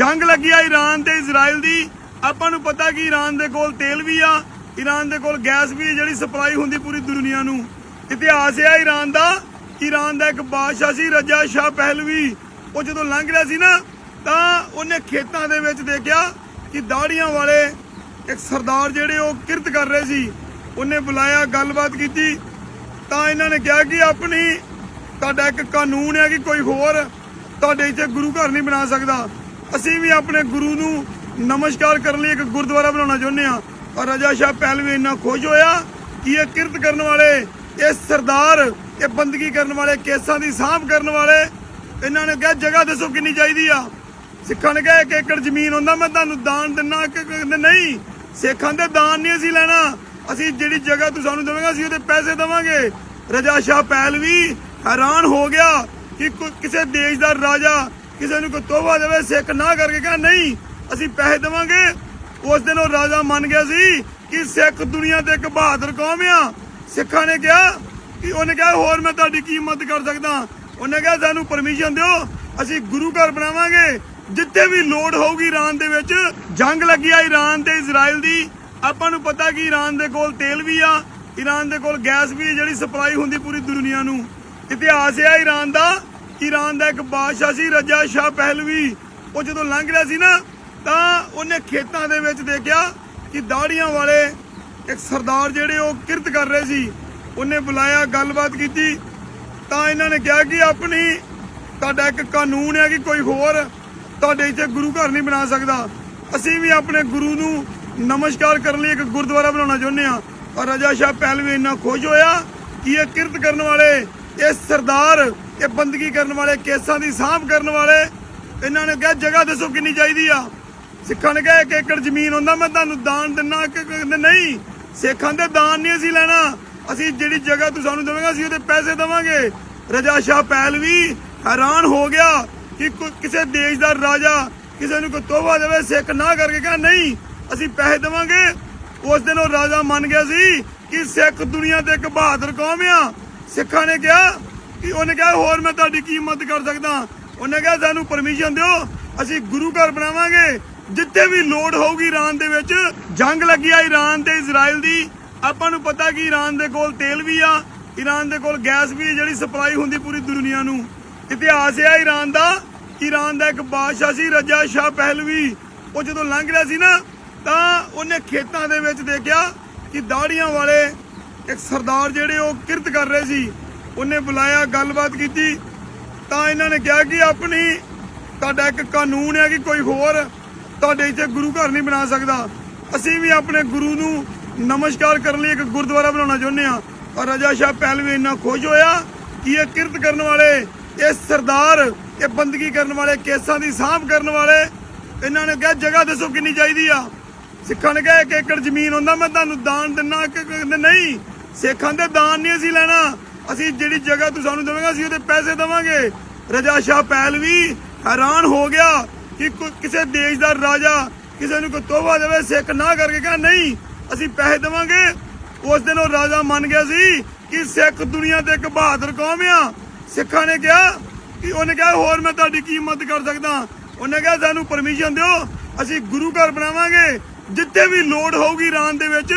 ਜੰਗ ਲੱਗੀ ਆ ਈਰਾਨ ਤੇ ਇਜ਼ਰਾਈਲ ਦੀ। ਆਪਾਂ ਨੂੰ ਪਤਾ ਕਿ ਈਰਾਨ ਦੇ ਕੋਲ ਤੇਲ ਵੀ ਆ, ਈਰਾਨ ਦੇ ਕੋਲ ਗੈਸ ਵੀ ਜਿਹੜੀ ਸਪਲਾਈ ਹੁੰਦੀ ਪੂਰੀ ਦੁਨੀਆ ਨੂੰ। ਇਤਿਹਾਸ ਆ ਈਰਾਨ ਦਾ ਈਰਾਨ ਦਾ ਇੱਕ ਬਾਦਸ਼ਾਹ ਸੀ ਰਜਾ ਸ਼ਾਹ ਪਹਿਲਵੀ, ਉਹ ਜਦੋਂ ਲੰਘ ਰਿਹਾ ਸੀ ਨਾ, ਤਾਂ ਉਹਨੇ ਖੇਤਾਂ ਦੇ ਵਿੱਚ ਦੇਖਿਆ ਕਿ ਦਾੜੀਆਂ ਵਾਲੇ ਇੱਕ ਸਰਦਾਰ ਜਿਹੜੇ ਉਹ ਕਿਰਤ ਕਰ ਰਹੇ ਸੀ। ਉਹਨੇ ਬੁਲਾਇਆ, ਗੱਲਬਾਤ ਕੀਤੀ। ਤਾਂ ਇਹਨਾਂ ਨੇ ਕਿਹਾ ਕਿ ਆਪਣੀ, ਤੁਹਾਡਾ ਇੱਕ ਕਾਨੂੰਨ ਹੈ ਕਿ ਕੋਈ ਹੋਰ ਤੁਹਾਡੇ ਇੱਥੇ ਗੁਰੂ ਘਰ ਨਹੀਂ ਬਣਾ ਸਕਦਾ। ਅਸੀਂ ਵੀ ਆਪਣੇ ਗੁਰੂ ਨੂੰ ਨਮਸਕਾਰ ਕਰਨ ਲਈ ਇੱਕ ਗੁਰਦੁਆਰਾ ਬਣਾਉਣਾ ਚਾਹੁੰਦੇ ਹਾਂ। ਔਰ ਰਜਾ ਸ਼ਾਹ ਪਹਿਲਵੀ ਇੰਨਾ ਖੁਸ਼ ਹੋਇਆ ਕਿ ਇਹ ਕਿਰਤ ਕਰਨ ਵਾਲੇ, ਇਹ ਸਰਦਾਰ, ਇਹ ਬੰਦਗੀ ਕਰਨ ਵਾਲੇ, ਕੇਸਾਂ ਦੀ ਸਾਂਭ ਕਰਨ ਵਾਲੇ, ਇਹਨਾਂ ਨੇ ਕਿਹਾ, ਜਗ੍ਹਾ ਦੱਸੋ ਕਿੰਨੀ ਚਾਹੀਦੀ ਆ। ਸਿੱਖਾਂ ਨੇ ਕਿਹਾ, ਇੱਕ ਏਕੜ ਜ਼ਮੀਨ ਹੁੰਦਾ, ਮੈਂ ਤੁਹਾਨੂੰ ਦਾਨ ਦਿੰਨਾ ਕਿ ਨਹੀਂ। ਸਿੱਖਾਂ ਦੇ ਦਾਨ ਨਹੀਂ ਅਸੀਂ ਲੈਣਾ। ਅਸੀਂ ਜਿਹੜੀ ਜਗ੍ਹਾ ਤੂੰ ਸਾਨੂੰ ਦੇਵੇਂਗਾ, ਅਸੀਂ ਉਹਦੇ ਪੈਸੇ ਦੇਵਾਂਗੇ। ਰਜਾ ਸ਼ਾਹ ਪਹਿਲਵੀ ਹੈਰਾਨ ਹੋ ਗਿਆ ਕਿ, ਕਿਸੇ ਦੇਸ਼ ਦਾ ਰਾਜਾ ਕਿਸੇ ਨੂੰ ਕੋਈ ਤੋਹਫਾ ਦੇਵੇ, ਸਿੱਖ ਨਾ ਕਰਕੇ ਕਹਿੰਦਾ ਨਹੀਂ, ਅਸੀਂ ਪੈਸੇ ਦੇਵਾਂਗੇ। ਉਸ ਦਿਨ ਉਹ ਰਾਜਾ ਮੰਨ ਗਿਆ ਸੀ ਕਿ ਸਿੱਖ ਦੁਨੀਆ ਤੇ ਇੱਕ ਬਹਾਦਰ ਕੌਮ ਆ। ਸਿੱਖਾਂ ਨੇ ਕਿਹਾ ਕਿ ਉਹਨੇ ਕਿਹਾ, ਹੋਰ ਮੈਂ ਤੁਹਾਡੀ ਕੀ ਮਦਦ ਕਰ ਸਕਦਾ? ਉਹਨੇ ਕਿਹਾ, ਸਾਨੂੰ ਪਰਮਿਸ਼ਨ ਦਿਓ, ਅਸੀਂ ਗੁਰੂ ਘਰ ਬਣਾਵਾਂਗੇ। ਜਿੱਥੇ ਵੀ ਲੋੜ ਹੋਊਗੀ ਈਰਾਨ ਦੇ ਵਿੱਚ, ਜੰਗ ਲੱਗੀ ਆ ਈਰਾਨ ਤੇ ਇਜ਼ਰਾਈਲ ਦੀ। ਆਪਾਂ ਨੂੰ ਪਤਾ ਕਿ ਈਰਾਨ ਦੇ ਕੋਲ ਤੇਲ ਵੀ ਆ ਈਰਾਨ ਦੇ ਕੋਲ ਗੈਸ ਵੀ ਜਿਹੜੀ ਸਪਲਾਈ ਹੁੰਦੀ ਪੂਰੀ ਦੁਨੀਆ ਨੂੰ। ਇਤਿਹਾਸ ਹੈ ਈਰਾਨ ਦਾ ਈਰਾਨ ਦਾ ਇੱਕ ਬਾਦਸ਼ਾਹ ਸੀ, ਰਜਾ ਸ਼ਾਹ ਪਹਿਲਵੀ। ਉਹ ਜਦੋਂ ਲੰਘ ਰਿਹਾ ਸੀ ਨਾ, ਤਾਂ ਉਹਨੇ ਖੇਤਾਂ ਦੇ ਵਿੱਚ ਦੇਖਿਆ ਕਿ ਦਾੜੀਆਂ ਵਾਲੇ ਇੱਕ ਸਰਦਾਰ ਜਿਹੜੇ ਉਹ ਕਿਰਤ ਕਰ ਰਹੇ ਸੀ। ਉਹਨੇ ਬੁਲਾਇਆ, ਗੱਲਬਾਤ ਕੀਤੀ। ਤਾਂ ਇਹਨਾਂ ਨੇ ਕਿਹਾ ਕਿ ਆਪਣੀ, ਤੁਹਾਡਾ ਇੱਕ ਕਾਨੂੰਨ ਹੈ ਕਿ ਕੋਈ ਹੋਰ ਤੁਹਾਡੇ ਇੱਥੇ ਗੁਰੂ ਘਰ ਨਹੀਂ ਬਣਾ ਸਕਦਾ। ਅਸੀਂ ਵੀ ਆਪਣੇ ਗੁਰੂ ਨੂੰ ਨਮਸਕਾਰ ਕਰਨ ਲਈ ਇੱਕ ਗੁਰਦੁਆਰਾ ਬਣਾਉਣਾ ਚਾਹੁੰਦੇ ਹਾਂ। ਔਰ ਰਜਾ ਸ਼ਾਹ ਪਹਿਲਵੀ ਇੰਨਾ ਖੁਸ਼ ਹੋਇਆ ਕਿ ਇਹ ਕਿਰਤ ਕਰਨ ਵਾਲੇ ਇਹ ਸਰਦਾਰ ਇਹ ਬੰਦਗੀ ਕਰਨ ਵਾਲੇ, ਕੇਸਾਂ ਦੀ ਸਾਂਭ ਕਰਨ ਵਾਲੇ, ਇਹਨਾਂ ਨੇ ਕਿਹਾ, ਜਗ੍ਹਾ ਦੱਸੋ ਕਿੰਨੀ ਚਾਹੀਦੀ ਆ। ਸਿੱਖਾਂ ਨੇ ਕਿਹਾ, ਇੱਕ ਏਕੜ ਜ਼ਮੀਨ ਹੁੰਦਾ, ਮੈਂ ਤੁਹਾਨੂੰ ਦਾਨ ਦਿੰਨਾ ਕਿ ਨਹੀਂ, ਸਿੱਖਾਂ ਦੇ ਦਾਨ ਨਹੀਂ ਅਸੀਂ ਲੈਣਾ। ਅਸੀਂ ਜਿਹੜੀ ਜਗ੍ਹਾ ਤੂੰ ਸਾਨੂੰ ਦੇਵੇਂਗਾ, ਅਸੀਂ ਉਹਦੇ ਪੈਸੇ ਦੇਵਾਂਗੇ। ਰਜਾ ਸ਼ਾਹ ਪਹਿਲਵੀ ਹੈਰਾਨ ਹੋ ਗਿਆ ਕਿ ਕਿਸੇ ਦੇਸ਼ ਦਾ ਰਾਜਾ ਕਿਸੇ ਨੂੰ ਕੋਈ ਤੋਹਫਾ ਦੇਵੇ, ਸਿੱਖ ਨਾ ਕਰਕੇ ਕਹਿੰਦਾ ਨਹੀਂ, ਅਸੀਂ ਪੈਸੇ ਦੇਵਾਂਗੇ। ਉਸ ਦਿਨ ਉਹ ਰਾਜਾ ਮੰਨ ਗਿਆ ਸੀ ਕਿ ਸਿੱਖ ਦੁਨੀਆ ਤੇ ਇੱਕ ਬਹਾਦਰ ਕੌਮ ਆ। ਸਿੱਖਾਂ ਨੇ ਕਿਹਾ ਕਿ ਉਹਨੇ ਕਿਹਾ, ਹੋਰ ਮੈਂ ਤੁਹਾਡੀ ਕੀ ਮਦਦ ਕਰ ਸਕਦਾ? ਉਹਨੇ ਕਿਹਾ, ਸਾਨੂੰ ਪਰਮਿਸ਼ਨ ਦਿਓ, ਅਸੀਂ ਗੁਰੂ ਘਰ ਬਣਾਵਾਂਗੇ। ਜਿੱਥੇ ਵੀ ਲੋੜ ਹੋਊਗੀ ਈਰਾਨ ਦੇ ਵਿੱਚ, ਜੰਗ ਲੱਗੀ ਆ ਈਰਾਨ ਤੇ ਇਜ਼ਰਾਈਲ ਦੀ। ਆਪਾਂ ਨੂੰ ਪਤਾ ਕਿ ਈਰਾਨ ਦੇ ਕੋਲ ਤੇਲ ਵੀ ਆ ਈਰਾਨ ਦੇ ਕੋਲ ਗੈਸ ਵੀ ਜਿਹੜੀ ਸਪਲਾਈ ਹੁੰਦੀ ਪੂਰੀ ਦੁਨੀਆ ਨੂੰ। ਇਤਿਹਾਸ ਆ ਈਰਾਨ ਦਾ ਈਰਾਨ ਦਾ ਇੱਕ ਬਾਦਸ਼ਾਹ ਸੀ ਰਜਾ ਸ਼ਾਹ ਪਹਿਲਵੀ, ਉਹ ਜਦੋਂ ਲੰਘ ਰਿਹਾ ਸੀ ਨਾ, ਤਾਂ ਉਹਨੇ ਖੇਤਾਂ ਦੇ ਵਿੱਚ ਦੇਖਿਆ ਕਿ ਦਾੜੀਆਂ ਵਾਲੇ ਇੱਕ ਸਰਦਾਰ ਜਿਹੜੇ ਉਹ ਕਿਰਤ ਕਰ ਰਹੇ ਸੀ, ਉਹਨੇ ਬੁਲਾਇਆ, ਗੱਲਬਾਤ ਕੀਤੀ। ਤਾਂ ਇਹਨਾਂ ਨੇ ਕਿਹਾ ਕਿ ਆਪਣੀ, ਤੁਹਾਡਾ ਇੱਕ ਕਾਨੂੰਨ ਹੈ ਕਿ ਕੋਈ ਹੋਰ ਤੁਹਾਡੇ ਇੱਥੇ ਗੁਰੂ ਘਰ ਨਹੀਂ ਬਣਾ ਸਕਦਾ। ਅਸੀਂ ਵੀ ਆਪਣੇ ਗੁਰੂ ਨੂੰ ਨਮਸਕਾਰ ਕਰਨ ਲਈ ਇੱਕ ਗੁਰਦੁਆਰਾ ਬਣਾਉਣਾ ਚਾਹੁੰਦੇ ਹਾਂ। ਔਰ ਰਜਾ ਸ਼ਾਹ ਪਹਿਲਵੀ ਇੰਨਾ ਖੁਸ਼ ਹੋਇਆ ਕਿ ਇਹ ਕਿਰਤ ਕਰਨ ਵਾਲੇ, ਇਹ ਸਰਦਾਰ, ਇਹ ਬੰਦਗੀ ਕਰਨ ਵਾਲੇ, ਕੇਸਾਂ ਦੀ ਸਾਂਭ ਕਰਨ ਵਾਲੇ, ਇਹਨਾਂ ਨੇ ਕਿਹਾ, ਜਗ੍ਹਾ ਦੱਸੋ ਕਿੰਨੀ ਚਾਹੀਦੀ ਆ। ਸਿੱਖਾਂ ਨੇ ਕਿਹਾ ਇੱਕ ਏਕੜ ਜ਼ਮੀਨ ਹੁੰਦਾ, ਮੈਂ ਤੁਹਾਨੂੰ ਦਾਨ ਦਿੰਨਾ ਕਿ ਨਹੀਂ। ਸਿੱਖਾਂ ਦੇ ਦਾਨ ਨਹੀਂ ਅਸੀਂ ਲੈਣਾ। ਅਸੀਂ ਜਿਹੜੀ ਜਗ੍ਹਾ ਤੂੰ ਸਾਨੂੰ ਦੇਵੇਂਗਾ, ਅਸੀਂ ਉਹਦੇ ਪੈਸੇ ਦੇਵਾਂਗੇ। ਰਜਾ ਸ਼ਾਹ ਪਹਿਲਵੀ ਹੈਰਾਨ ਹੋ ਗਿਆ ਕਿ ਕਿਸੇ ਦੇਸ਼ ਦਾ ਰਾਜਾ ਕਿਸੇ ਨੂੰ ਕੋਈ ਤੋਹਫਾ ਦੇਵੇ, ਸਿੱਖ ਨਾ ਕਰਕੇ ਕਹਿੰਦਾ ਨਹੀਂ, ਅਸੀਂ ਪੈਸੇ ਦੇਵਾਂਗੇ। ਉਸ ਦਿਨ ਉਹ ਰਾਜਾ ਮੰਨ ਗਿਆ ਸੀ ਕਿ ਸਿੱਖ ਦੁਨੀਆ ਤੇ ਇੱਕ ਬਹਾਦਰ ਕੌਮ ਆ। ਸਿੱਖਾਂ ਨੇ ਕਿਹਾ ਕਿ ਉਹਨੇ ਕਿਹਾ, ਹੋਰ ਮੈਂ ਤੁਹਾਡੀ ਕੀ ਮਦਦ ਕਰ ਸਕਦਾ? ਉਹਨੇ ਕਿਹਾ, ਸਾਨੂੰ ਪਰਮਿਸ਼ਨ ਦਿਓ, ਅਸੀਂ ਗੁਰੂ ਘਰ ਬਣਾਵਾਂਗੇ। ਜਿੱਥੇ ਵੀ ਲੋੜ ਹੋਊਗੀ ਈਰਾਨ ਦੇ ਵਿੱਚ